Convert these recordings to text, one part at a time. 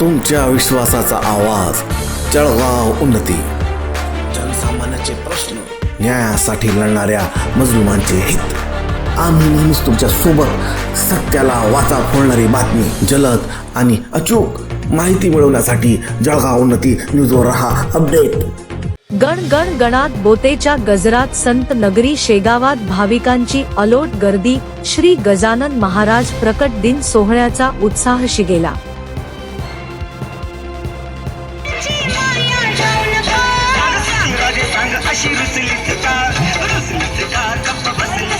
तुमच्या विश्वासाचा आवाज. जळगाव उन्नती. जनसामान्याचे प्रश्न न्यायासाठी लढणाऱ्या मजलुमांचे हित. आम्ही नेहमीच तुमच्यासोबत सत्याला वाचा फोडणारी बातमी जलद आणि अचूक माहिती मिळवण्यासाठी जळगाव उन्नती न्यूजवर रहा अपडेट. गण गण गणात बोतेच्या गजरात संत नगरी शेगावात भाविकांची अलोट गर्दी श्री गजानन महाराज प्रकट दिन सोहळ्याचा उत्साह शिगेला का का गप्प का का का गप्प का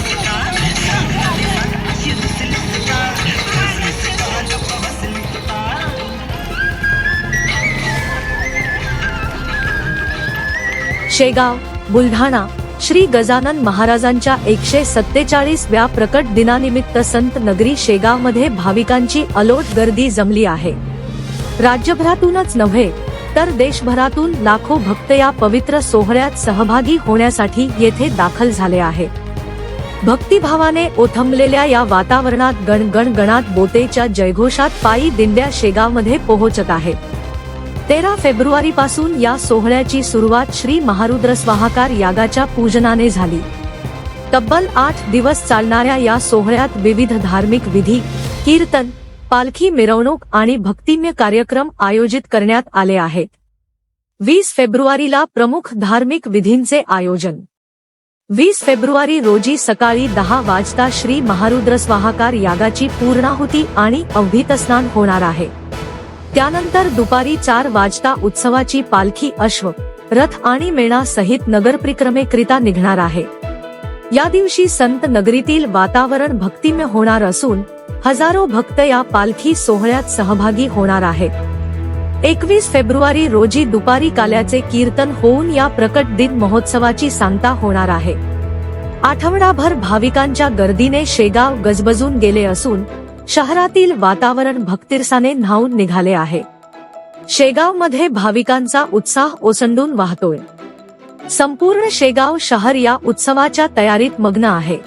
शेगाव बुलढाणा श्री गजानन महाराजांच्या एकशे सत्तेचाळीसव्या प्रकट दिनानिमित्त संत नगरी शेगावमध्ये भाविकांची अलोट गर्दी जमली आहे. राज्यभरातूनच नव्हे तर देशभरातून लाखो भक्त या पवित्र सोहळ्यात सहभागी होण्यासाठी येथे दाखल झाले आहे. भक्तिभावाने ओथंबलेल्या या वातावरणात गण गणात बोतेच्या जयघोषात पायी दिंड्या शेगावमध्ये पोहोचत आहे. तेरा फेब्रुवारी पासून या सोहळ्याची सुरुवात श्री महारुद्र स्वाहाकार यागाच्या पूजनाने झाली. तब्बल आठ दिवस चालणाऱ्या या सोहळ्यात विविध धार्मिक विधी कीर्तन पालखी मिरवणूक आणि भक्तिम्य कार्यक्रम आयोजित करण्यात आले आहेत. वीस फेब्रुवारीला प्रमुख धार्मिक विधींचे आयोजन. वीस फेब्रुवारी रोजी सकाळी दहा वाजता श्री महारुद्र स्वाहाकार यागाची पूर्णाहुती आणि अवभीत स्नान होणार आहे. त्यानंतर दुपारी चार वाजता उत्सवाची पालखी अश्व रथ आणि मेणा सहित नगरप्रिक्रमेकरिता निघणार आहे. या दिवशी संत नगरीतील वातावरण भक्तिमय होणार असून हजारो भक्त या पालखी सोहळ्यात सहभागी होणार आहेत. एकवीस फेब्रुवारी रोजी दुपारी काल्याचे कीर्तन होऊन या प्रकट दिन महोत्सवाची सांगता होणार आहे. आठवडाभर भाविकांच्या गर्दीने शेगाव गजबजून गेले असून शहरातील वातावरण भक्तिरसाने न्हावून निघाले आहे. शेगावमध्ये भाविकांचा उत्साह ओसंडून वाहतोय. संपूर्ण शेगाव शहर या उत्सवाच्या तयारीत मग्न आहे.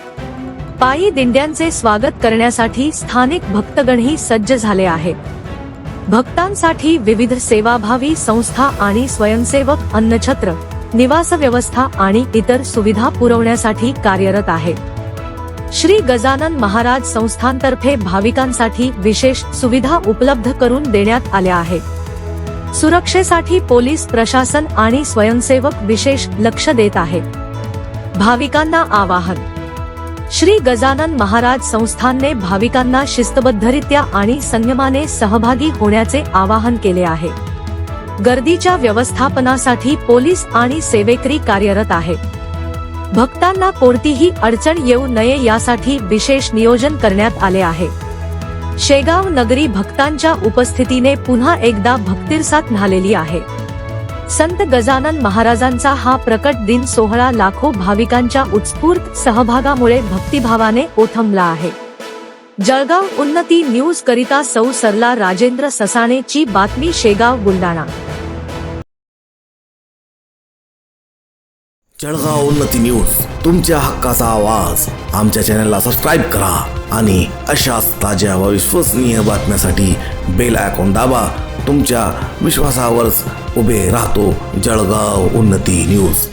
पायी दिंड्यांचे स्वागत करण्यासाठी स्थानिक भक्तगणही सज्ज झाले आहेत. भक्तांसाठी विविध सेवाभावी संस्था आणि स्वयंसेवक अन्नछत्र निवास व्यवस्था आणि इतर सुविधा पुरवण्यासाठी कार्यरत आहे श्री गजानन महाराज संस्थांतर्फे भाविकांसाठी विशेष सुविधा उपलब्ध करून देण्यात आल्या आहेत. सुरक्षेसाठी पोलीस प्रशासन आणि स्वयंसेवक विशेष लक्ष देत आहेत. भाविकांना आवाहन श्री गजानन महाराज संस्थानने भाविकांना शिस्तबद्धरित्या आणि संयमाने सहभागी होण्याचे आवाहन केले आहे. गर्दीच्या व्यवस्थापनासाठी पोलीस आणि सेवेकरी कार्यरत आहेत भक्तांना कोणतीही अडचण येऊ नये यासाठी विशेष नियोजन करण्यात आले आहे. शेगाव नगरी भक्तांच्या उपस्थितीने पुन्हा एकदा भक्तिरसात न्हालेली आहे. संत गजानन महाराजांचा हा प्रकट दिन सोहळा लाखो भाविकांच्या उत्स्फूर्त सहभागामुळे भक्तिभावाने ओथंबला आहे. जळगाव उन्नती न्यूज करिता सौ सरला राजेंद्र ससाणे ची बातमी शेगाव बुलडाणा जळगाव उन्नती न्यूज तुमच्या हक्काचा आवाज. आमच्या चॅनलला सबस्क्राईब करा आणि अशाच ताज्या व विश्वसनीय बातम्यासाठी बेल आयकॉन दाबा. तुमच्या विश्वासावरच उभे राहतो जळगाव उन्नती न्यूज.